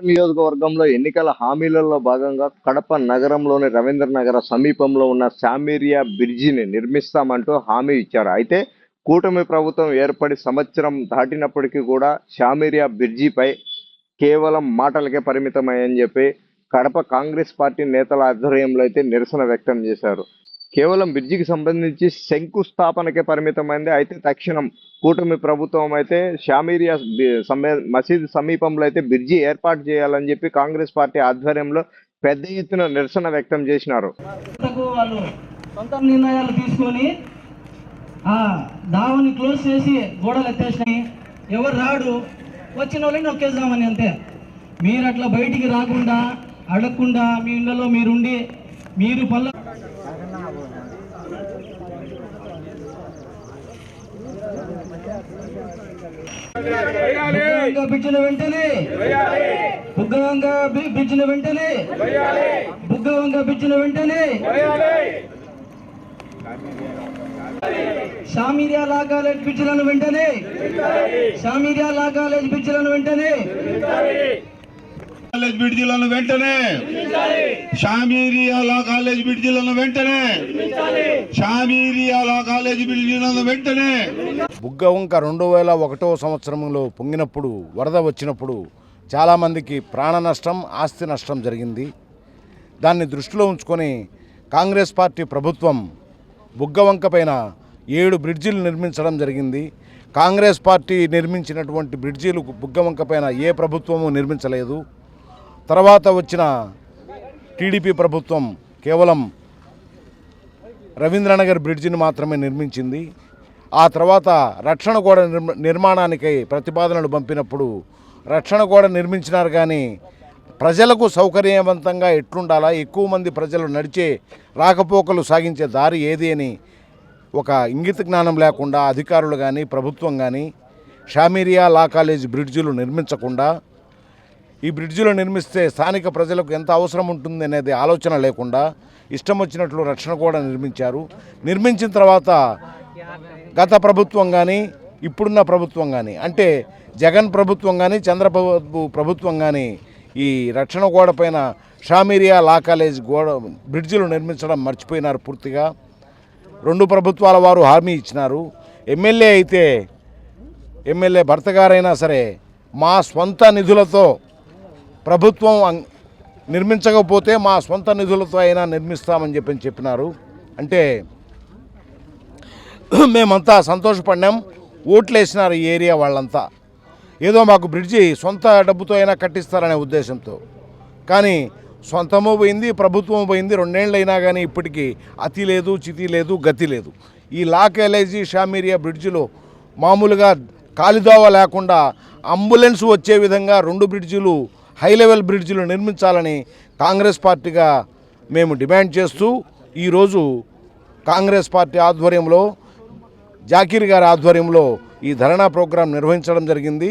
నియోజకవర్గంలో ఎన్నికల హామీలలో భాగంగా కడప నగరంలోని రవీంద్రనగర సమీపంలో ఉన్న శామీరియా బ్రిడ్జిని నిర్మిస్తామంటూ హామీ ఇచ్చారు. అయితే కూటమి ప్రభుత్వం ఏర్పడి సంవత్సరం దాటినప్పటికీ కూడా శామీరియా బ్రిడ్జిపై కేవలం మాటలకే పరిమితమయ్యని చెప్పి కడప కాంగ్రెస్ పార్టీ నేతల ఆధ్వర్యంలో అయితే నిరసన వ్యక్తం చేశారు. కేవలం బ్రిడ్జికి సంబంధించి శంకుస్థాపనకే పరిమితమైంది. అయితే తక్షణం కూటమి ప్రభుత్వం అయితే షామీరియా మసీద్ సమీపంలో అయితే బ్రిడ్జి ఏర్పాటు చేయాలని చెప్పి కాంగ్రెస్ పార్టీ ఆధ్వర్యంలో పెద్ద ఎత్తున నిరసన వ్యక్తం చేసినారు. వాళ్ళు సొంత నిర్ణయాలు తీసుకొని ఆ దావని క్లోజ్ చేసి గోడలు ఎత్తేసినాయి. ఎవరు రాడు? వచ్చిన వాళ్ళని నొక్కేద్దామని అంతే. మీరు అట్లా బయటికి రాకుండా అడగకుండా మీ ఇళ్ళలో మీరుండి మీరు పళ్ళ బుగ్గవంగా వెంటనే. బుగ్గవంగా బి- వెంటనే. బుగ్గవంగా పిచ్చిన వెంటనే. షామీరియా లా కాలేజ్ పిచ్చులను వెంటనే. షామీరియా లా కాలేజ్ పిచ్చులను వెంటనే. కాలేజ్ బిడ్జీలను వెంటనే. షామీరియా లా కాలేజ్ బిడ్జీలను వెంటనే. షామీరియా లా కాలేజ్ బిడ్జీలను వెంటనే. బుగ్గవంక రెండు వేల ఒకటో సంవత్సరంలో పొంగినప్పుడు వరద వచ్చినప్పుడు చాలామందికి ప్రాణ నష్టం ఆస్తి నష్టం జరిగింది. దాన్ని దృష్టిలో ఉంచుకొని కాంగ్రెస్ పార్టీ ప్రభుత్వం బుగ్గవంక పైన ఏడు బ్రిడ్జిలు నిర్మించడం జరిగింది. కాంగ్రెస్ పార్టీ నిర్మించినటువంటి బ్రిడ్జీలు బుగ్గవంక పైన ఏ ప్రభుత్వము నిర్మించలేదు. తర్వాత వచ్చిన టీడీపీ ప్రభుత్వం కేవలం రవీంద్రనగర్ బ్రిడ్జిని మాత్రమే నిర్మించింది. ఆ తర్వాత రక్షణ గోడ నిర్మాణానికై ప్రతిపాదనలు పంపినప్పుడు రక్షణ గోడ నిర్మించినారు కానీ ప్రజలకు సౌకర్యవంతంగా ఎట్లుండాలా? ఎక్కువ మంది ప్రజలు నడిచే రాకపోకలు సాగించే దారి ఏది అని ఒక ఇంగిత జ్ఞానం లేకుండా అధికారులు కానీ ప్రభుత్వం కానీ షామీరియా లా కాలేజ్ బ్రిడ్జిలు నిర్మించకుండా ఈ బ్రిడ్జిలో నిర్మిస్తే స్థానిక ప్రజలకు ఎంత అవసరం ఉంటుంది అనేది ఆలోచన లేకుండా ఇష్టం వచ్చినట్లు రక్షణ కూడా నిర్మించారు. నిర్మించిన తర్వాత గత ప్రభుత్వం కానీ ఇప్పుడున్న ప్రభుత్వం కానీ అంటే జగన్ ప్రభుత్వం కానీ చంద్రబాబు ప్రభుత్వం కానీ ఈ రక్షణ గోడ పైన షామీరియా లా కాలేజ్ గోడ బ్రిడ్జిలు నిర్మించడం మర్చిపోయినారు పూర్తిగా. రెండు ప్రభుత్వాల వారు హామీ ఇచ్చినారు. ఎమ్మెల్యే అయితే ఎమ్మెల్యే భర్త గారైనా సరే మా స్వంత నిధులతో ప్రభుత్వం నిర్మించకపోతే మా సొంత నిధులతో అయినా నిర్మిస్తామని చెప్పని చెప్పినారు. అంటే మేమంతా సంతోషపడినాం. ఓట్లు వేసినారు ఈ ఏరియా వాళ్ళంతా. ఏదో మాకు బ్రిడ్జి సొంత డబ్బుతో అయినా కట్టిస్తారనే ఉద్దేశంతో. కానీ సొంతము పోయింది ప్రభుత్వం పోయింది రెండేళ్ళు అయినా కానీ ఇప్పటికీ అతి లేదు చితి లేదు గతి లేదు. ఈ లా కాలేజీ షామీరియా బ్రిడ్జిలో మామూలుగా కాలిదోవ లేకుండా అంబులెన్స్ వచ్చే విధంగా రెండు బ్రిడ్జిలు హై లెవెల్ బ్రిడ్జిలు నిర్మించాలని కాంగ్రెస్ పార్టీగా మేము డిమాండ్ చేస్తూ ఈరోజు కాంగ్రెస్ పార్టీ ఆధ్వర్యంలో జాకీర్ గారి ఆధ్వర్యంలో ఈ ధర్నా ప్రోగ్రాం నిర్వహించడం జరిగింది.